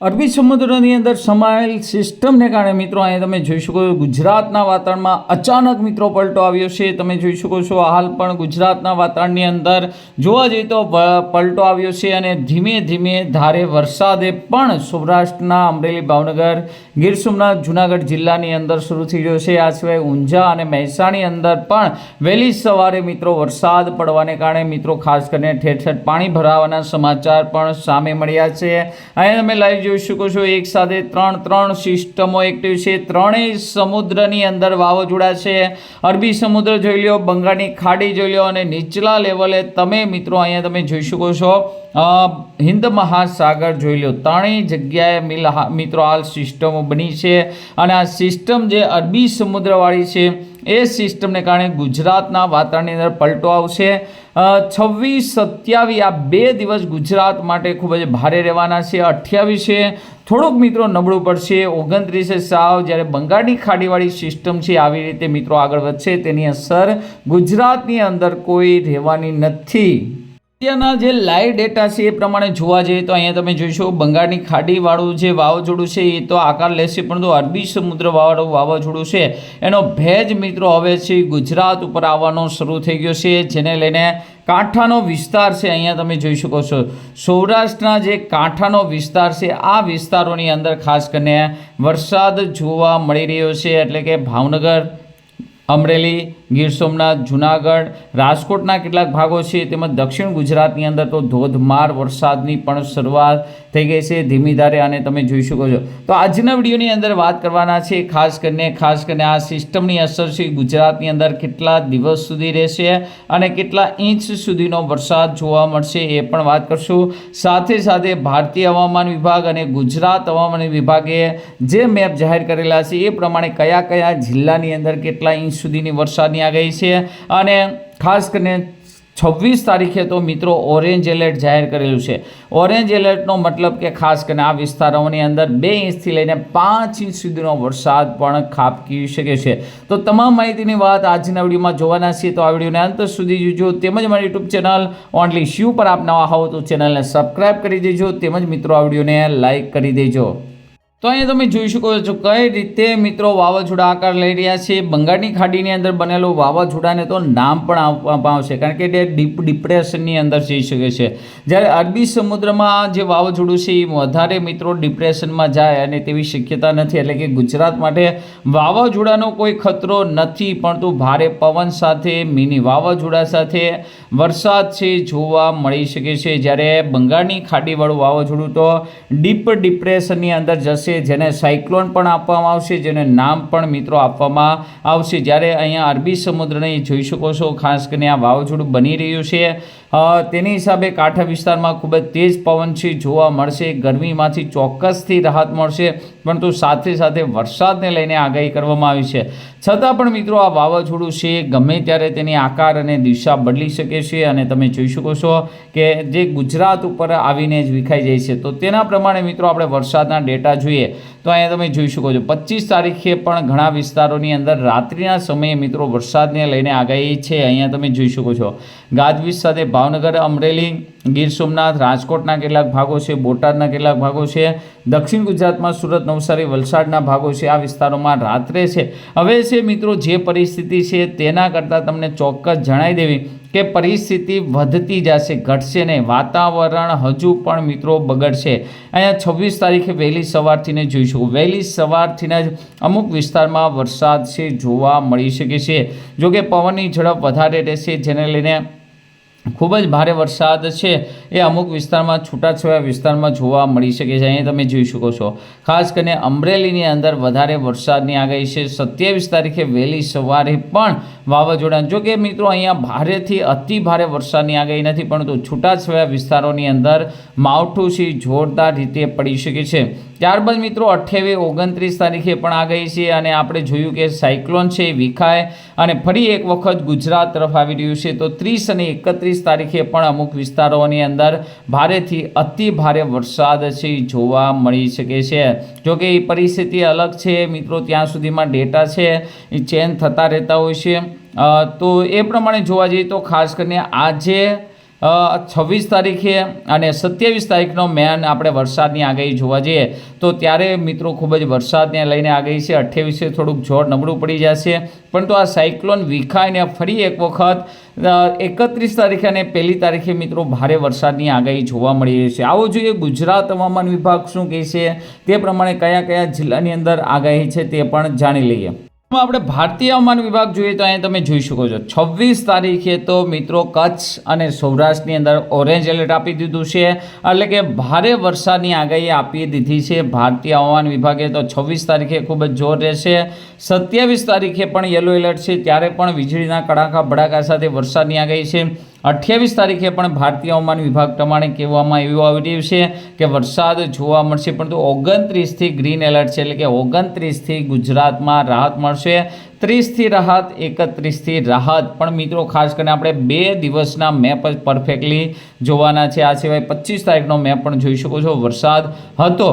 અરબી સમુદ્રની અંદર સમાયેલ સિસ્ટમને કારણે મિત્રો અહીંયા તમે જોઈ શકો છો ગુજરાતના વાતાવરણમાં અચાનક મિત્રો પલટો આવ્યો છે. તમે જોઈ શકો છો હાલ પણ ગુજરાતના વાતાવરણની અંદર જોવા જઈએ તો પલટો આવ્યો છે અને ધીમે ધીમે ધારે વરસાદે પણ સૌરાષ્ટ્રના અમરેલી, ભાવનગર, ગીર સોમનાથ, જુનાગઢ જિલ્લાની અંદર શરૂ થઈ ગયો છે. આ સિવાય ઊંઝા અને મહેસાણી અંદર પણ વહેલી સવારે મિત્રો વરસાદ પડવાને કારણે મિત્રો ખાસ કરીને ઠેર ઠેર પાણી ભરાવાના સમાચાર પણ સામે મળ્યા છે. અહીંયા તમે લાઈવ જોઈ શકો છો, એક સાથે ત્રણ ત્રણ સિસ્ટમો એક્ટિવ છે. ત્રણેય સમુદ્રની અંદર વાવાઝોડા છે. અરબી સમુદ્ર જોઈ લો બંગાળની ખાડી જોઈ લો અને નીચલા લેવલે તમે મિત્રો અહીંયા તમે જોઈ શકો છો હિન્દ મહાસાગર જોઈ લો ત્રણેય જગ્યાએ મિત્રો, હાલ સિસ્ટમો બની છે અને આ સિસ્ટમ જે અરબી સમુદ્રવાળી છે, એ સિસ્ટમને કારણે ગુજરાતના વાતાવરણની અંદર પલટો આવશે. છવ્વીસ, સત્યાવીસ, આ બે દિવસ ગુજરાત માટે ખૂબ જ ભારે રહેવાના છે. અઠ્યાવીસે થોડુંક મિત્રો નબળું પડશે. ઓગણત્રીસે સાવ. જ્યારે બંગાળની ખાડીવાળી સિસ્ટમ છે, આવી રીતે મિત્રો આગળ વધશે. તેની અસર ગુજરાતની અંદર કોઈ રહેવાની નથી. અત્યારના જે લાઈવ ડેટા છે એ પ્રમાણે જોવા જઈએ તો અહીંયા તમે જોઈશો બંગાળની ખાડીવાળું જે વાવાઝોડું છે એ તો આકાર લેશે, પરંતુ અરબી સમુદ્ર વાળું વાવાઝોડું છે. એનો ભેજ મિત્રો હવે છે ગુજરાત ઉપર આવવાનો શરૂ થઈ ગયો છે, જેને લઈને કાંઠાનો વિસ્તાર છે, અહીંયા તમે જોઈ શકો છો. સૌરાષ્ટ્રના જે કાંઠાનો વિસ્તાર છે, આ વિસ્તારોની અંદર ખાસ કરીને વરસાદ જોવા મળી રહ્યો છે, એટલે કે ભાવનગર, અમરેલી ગીર સોમનાથ, જુનાગઢ, રાજકોટના કેટલાક ભાગો છે, તેમજ દક્ષિણ ગુજરાતની અંદર તો ધોધમાર વરસાદની પણ શરૂઆત થઈ ગઈ છે, ધીમી ધારે અને તમે જોઈ શકો છો. તો આજના વિડીયોની અંદર વાત કરવાના છે, ખાસ કરીને ખાસ કરીને આ સિસ્ટમની અસર છે, ગુજરાતની અંદર કેટલા દિવસ સુધી રહેશે અને કેટલા ઇંચ સુધીનો વરસાદ જોવા મળશે એ પણ વાત કરશું. સાથે સાથે ભારતીય હવામાન વિભાગ અને ગુજરાત હવામાન વિભાગે જે મેપ જાહેર કરેલા છે, એ પ્રમાણે કયા કયા જિલ્લાની અંદર કેટલા ઇંચ સુધીની વરસાદની ગઈ છે. અને ખાસ કરીને છવ્વીસ તારીખે તો મિત્રો ઓરેન્જ એલર્ટ જાહેર કરેલું છે. ઓરેન્જ એલર્ટનો મતલબ કે ખાસ કરીને આ વિસ્તારોની અંદર બે ઇંચથી લઈને પાંચ ઇંચ સુધીનો વરસાદ પણ ખાબકી શકે છે. તો તમામ માહિતીની વાત આજના વિડીયોમાં જોવાના છીએ. તો આ વિડીયોને અંત સુધી જોજો. તેમજ મારી યુટ્યુબ ચેનલ ઓનલી શ્યુ પર આપ નવા હોવ તો ચેનલને સબસ્ક્રાઇબ કરી દેજો. તેમજ મિત્રો આ વિડીયોને લાઇક કરી દેજો. તો અહીંયા તમે જોઈ શકો છો કઈ રીતે મિત્રો વાવાઝોડા આકાર લઈ રહ્યા છે. બંગાળની ખાડીની અંદર બનેલું વાવાઝોડાને તો નામ પણ આપવામાં આવશે કારણ કે તે ડીપ ડિપ્રેશનની અંદર જઈ શકે છે. જ્યારે અરબી સમુદ્રમાં જે વાવાઝોડું છે એ વધારે મિત્રો ડિપ્રેશનમાં જાય અને તેવી શક્યતા નથી. એટલે કે ગુજરાત માટે વાવાઝોડાનો કોઈ ખતરો નથી, પરંતુ ભારે પવન સાથે, મિની વાવાઝોડા સાથે વરસાદ છે જોવા મળી શકે છે. જ્યારે બંગાળની ખાડીવાળું વાવાઝોડું તો ડીપ ડિપ્રેશનની અંદર જશે. જેને સાયક્લોન પણ આપવામાં આવશે, જેને નામ પણ મિત્રો આપવામાં આવશે. જ્યારે અહીંયા અરબી સમુદ્રને જોઈ શકો છો, ખાસ કરીને આ વાવાઝોડું બની રહ્યું છે. તેની હિસાબે કાંઠા વિસ્તારમાં ખૂબ જ તેજ પવન છે, જોવા મળશે. ગરમીમાંથી ચોક્કસથી રાહત મળશે, પરંતુ સાથે સાથે વરસાદને લઈને આગાહી કરવામાં આવી છે. છતાં પણ મિત્રો આ વાવાઝોડું છે, ગમે ત્યારે તેની આકાર અને દિશા બદલી શકે છે, અને તમે જોઈ શકો છો કે જે ગુજરાત ઉપર આવીને જ વિખાઈ જાય છે. તો તેના પ્રમાણે મિત્રો આપણે વરસાદના ડેટા જોઈએ. તો અહીંયા તમે જોઈ શકો છો, પચીસ તારીખે પણ ઘણા વિસ્તારોની અંદર રાત્રિના સમયે મિત્રો વરસાદને લઈને આગાહી છે. અહીંયા તમે જોઈ શકો છો, ગાજવીજ સાથે ભાવનગર, અમરેલી, ગીર સોમનાથ, રાજકોટના કેટલાક ભાગો છે, બોટાદના કેટલાક ભાગો છે, દક્ષિણ ગુજરાતમાં સુરત, નવસારી, વલસાડના ભાગો છે. આ વિસ્તારોમાં રાત્રે છે. હવે છે મિત્રો, જે પરિસ્થિતિ છે તેના કરતાં તમને ચોક્કસ જણાવી દેવી. કે પરિસ્થિતિ વધતી જશે, ઘટશે નહીં. વાતાવરણ હજુ પણ મિત્રો બગડશે. અહીંયા છવ્વીસ તારીખે વહેલી સવારથીને જોઈશું. વહેલી સવારથીને જ અમુક વિસ્તારમાં વરસાદ છે, જોવા મળી શકે છે. જોકે પવનની ઝડપ વધારે રહેશે, જેને લઈને ખૂબ જ ભારે વરસાદ છે. એ અમુક વિસ્તારમાં છૂટાછવાયા વિસ્તારમાં જોવા મળી શકે છે. અહીં તમે જોઈ શકો છો. ખાસ કરીને અમરેલીની અંદર વધારે વરસાદની આગાહી છે. સત્યાવીસ તારીખે વહેલી સવારે પણ વાવાઝોડા જો કે મિત્રો અહીંયા ભારેથી અતિ ભારે વરસાદની આગાહી નથી, પરંતુ છૂટાછવાયા વિસ્તારોની અંદર માવઠું છે જોરદાર રીતે પડી શકે છે. ત્યારબાદ મિત્રો અઠ્યાવીસ ઓગણત્રીસ તારીખે પણ આગાહી છે અને આપણે જોયું કે સાયક્લોન છે એ વિખાય અને ફરી એક વખત ગુજરાત તરફ આવી રહ્યું છે. તો ત્રીસ અને એકત્રીસ તારીખે પણ અમુક વિસ્તારોની અંદર ભારેથી અતિ ભારે વરસાદ છે, એ જોવા મળી શકે છે. જોકે એ પરિસ્થિતિ અલગ છે, મિત્રો, ત્યાં સુધીમાં ડેટા છે, એ ચેન્જ થતા રહેતા હોય છે. તો એ પ્રમાણે જોવા જઈએ તો ખાસ કરીને આજે છવ્વીસ તારીખે અને સત્યાવીસ તારીખનો મેન આપણે વરસાદની આગાહી જોવા જઈએ, તો ત્યારે મિત્રો ખૂબ જ વરસાદને લઈને આગાહી છે. અઠ્યાવીસે થોડુંક જોર નબળું પડી જશે. પરંતુ આ સાયક્લોન વિખાઈને ફરી એક વખત એકત્રીસ તારીખે અને પહેલી તારીખે મિત્રો ભારે વરસાદની આગાહી જોવા મળી રહી છે. આવો જોઈએ ગુજરાત હવામાન વિભાગ શું કહે છે તે પ્રમાણે કયા કયા જિલ્લાની અંદર આગાહી છે તે પણ જાણી લઈએ. આપણે ભારતીય હવામાન વિભાગ જોઈએ તો અહીંયા તમે જોઈ શકો છો. છવ્વીસ તારીખે તો મિત્રો કચ્છ અને સૌરાષ્ટ્રની અંદર ઓરેન્જ એલર્ટ આપી દીધું છે. એટલે કે ભારે વરસાદની આગાહી આપી દીધી છે ભારતીય હવામાન વિભાગે. તો છવ્વીસ તારીખે ખૂબ જ જોર રહેશે. સત્યાવીસ તારીખે પણ યલો એલર્ટ છે. ત્યારે પણ વીજળીના કડાકા ભડાકા સાથે વરસાદની આગાહી છે. અઠ્યાવીસ તારીખે પણ ભારતીય હવામાન વિભાગ પ્રમાણે કહેવામાં એવું આવી રહ્યું છે કે વરસાદ જોવા મળશે, પરંતુ ઓગણત્રીસથી ગ્રીન એલર્ટ છે, એટલે કે ઓગણત્રીસથી ગુજરાતમાં રાહત મળશે. ત્રીસથી રાહત, એકત્રીસથી રાહત. પણ મિત્રો, ખાસ કરીને આપણે બે દિવસના મેપ જ પરફેક્ટલી જોવાના છે. આ સિવાય પચીસ તારીખનો મેપ પણ જોઈ શકો છો. વરસાદ હતો.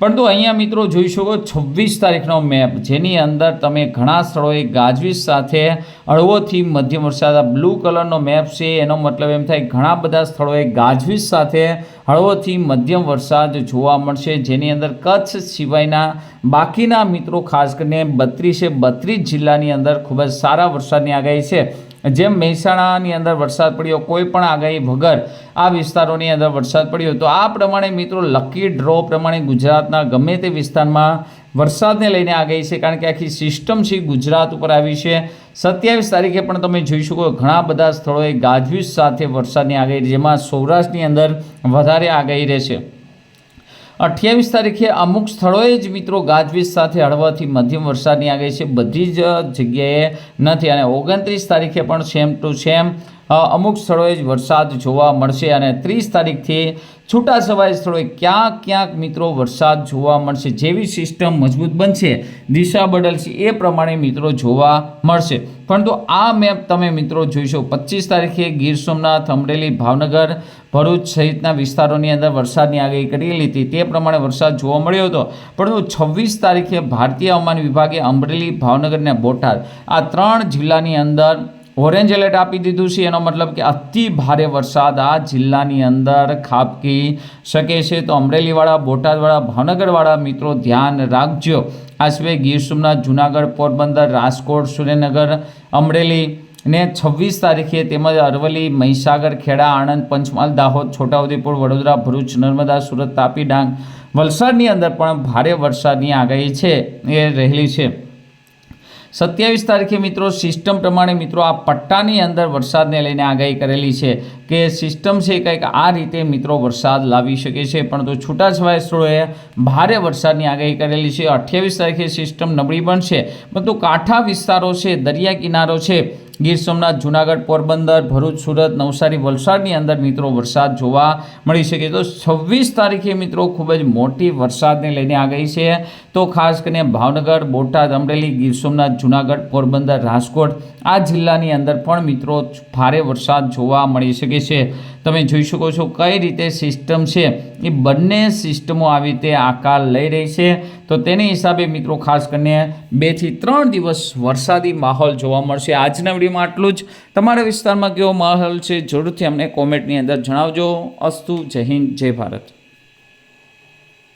પરંતુ અહીંયા મિત્રો જોઈ શકો છવ્વીસ તારીખનો મેપ, જેની અંદર તમે ઘણા સ્થળોએ ગાજવીજ સાથે હળવોથી મધ્યમ વરસાદ, આ બ્લુ કલરનો મેપ છે, એનો મતલબ એમ થાય ઘણા બધા સ્થળોએ ગાજવીજ સાથે હળવોથી મધ્યમ વરસાદ જોવા મળશે, જેની અંદર કચ્છ સિવાયના બાકીના મિત્રો ખાસ કરીને બત્રીસે બત્રીસ જિલ્લાની અંદર ખૂબ જ સારા વરસાદની આગાહી છે. જેમ મહેસાણાની અંદર વરસાદ પડ્યો, કોઈ પણ આગાહી વગર આ વિસ્તારોની અંદર વરસાદ પડ્યો, તો આ પ્રમાણે મિત્રો લકી ડ્રો પ્રમાણે ગુજરાતના ગમે તે વિસ્તારમાં વરસાદને લઈને આગાહી છે, કારણ કે આખી સિસ્ટમ છે ગુજરાત ઉપર આવી છે. સત્યાવીસ તારીખે પણ તમે જોઈ શકો ઘણા બધા સ્થળોએ ગાજવીજ સાથે વરસાદની આગાહી, જેમાં સૌરાષ્ટ્રની અંદર વધારે આગાહી રહેશે. અઠ્યાવીસ તારીખે અમુક સ્થળોએ જ મિત્રો ગાજવીજ સાથે હળવાથી મધ્યમ વરસાદની આગાહી છે. બધી જ જગ્યાએ નથી અને ઓગણત્રીસ તારીખે પણ સેમ ટુ સેમ અમુક સ્થળોએ જ વરસાદ જોવા મળશે અને ત્રીસ તારીખથી છૂટાછવાયા સ્થળોએ ક્યાંક ક્યાંક મિત્રો વરસાદ જોવા મળશે. જેવી સિસ્ટમ મજબૂત બનશે, દિશા બદલશે, એ પ્રમાણે મિત્રો જોવા મળશે. પરંતુ આ મેપ તમે મિત્રો જોઈશો, પચીસ તારીખે ગીર સોમનાથ, અમરેલી, ભાવનગર, ભરૂચ સહિતના વિસ્તારોની અંદર વરસાદની આગાહી કરેલી હતી તે પ્રમાણે વરસાદ જોવા મળ્યો હતો. પરંતુ છવ્વીસ તારીખે ભારતીય હવામાન વિભાગે અમરેલી, ભાવનગર અને બોટાદ આ ત્રણ જિલ્લાની અંદર ઓરેન્જ એલર્ટ આપી દીધું છે. એનો મતલબ કે અતિ ભારે વરસાદ આ જિલ્લાની અંદર ખાબકી શકે છે. તો અમરેલીવાળા, બોટાદવાળા, ભાવનગરવાળા મિત્રો ધ્યાન રાખજો. આ સિવાય ગીર સોમનાથ, જુનાગઢ, પોરબંદર, રાજકોટ, સુરેન્દ્રનગર, અમરેલી ને છવ્વીસ તારીખે તેમજ અરવલ્લી, મહીસાગર, ખેડા, આણંદ, પંચમહાલ, દાહોદ, છોટાઉદેપુર, વડોદરા, ભરૂચ, નર્મદા, સુરત, તાપી, ડાંગ વલસાડની અંદર પણ ભારે વરસાદની આગાહી છે. એ રહેલી છે. સત્યાવીસ તારીખે મિત્રો સિસ્ટમ પ્રમાણે મિત્રો આ પટ્ટાની અંદર વરસાદને લઈને આગાહી કરેલી છે કે સિસ્ટમ છે કંઈક આ રીતે મિત્રો વરસાદ લાવી શકે છે. પરંતુ છૂટાછવાયા સ્થળોએ ભારે વરસાદની આગાહી કરેલી છે. અઠ્યાવીસ તારીખે સિસ્ટમ નબળી પણ છે પરંતુ કાંઠા વિસ્તારો છે, દરિયા કિનારો છે ગીર સોમનાથ, જુનાગઢ, પોરબંદર, ભરૂચ, સુરત, નવસારી, વલસાડની અંદર મિત્રો વરસાદ જોવા મળી શકે તો છવ્વીસ તારીખે મિત્રો ખૂબ જ મોટી વરસાદને લઈને આ ગઈ છે. તો ખાસ કરીને ભાવનગર, બોટાદ, અમરેલી, ગીર સોમનાથ, જુનાગઢ, પોરબંદર, રાજકોટ આ જિલ્લાની અંદર પણ મિત્રો ભારે વરસાદ જોવા મળી શકે છે. તમે જોઈ શકો છો કઈ રીતે સિસ્ટમ છે. એ બંને સિસ્ટમો આવી રીતે આકાર લઈ રહી છે. તો તેની હિસાબે મિત્રો ખાસ કરીને બેથી ત્રણ દિવસ વરસાદી માહોલ જોવા મળશે. આજના વિડીયોમાં આટલું જ. તમારા વિસ્તારમાં કેવો માહોલ છે જરૂરથી અમને કોમેન્ટની અંદર જણાવજો. અસ્તુ, જય હિન્દ, જય ભારત.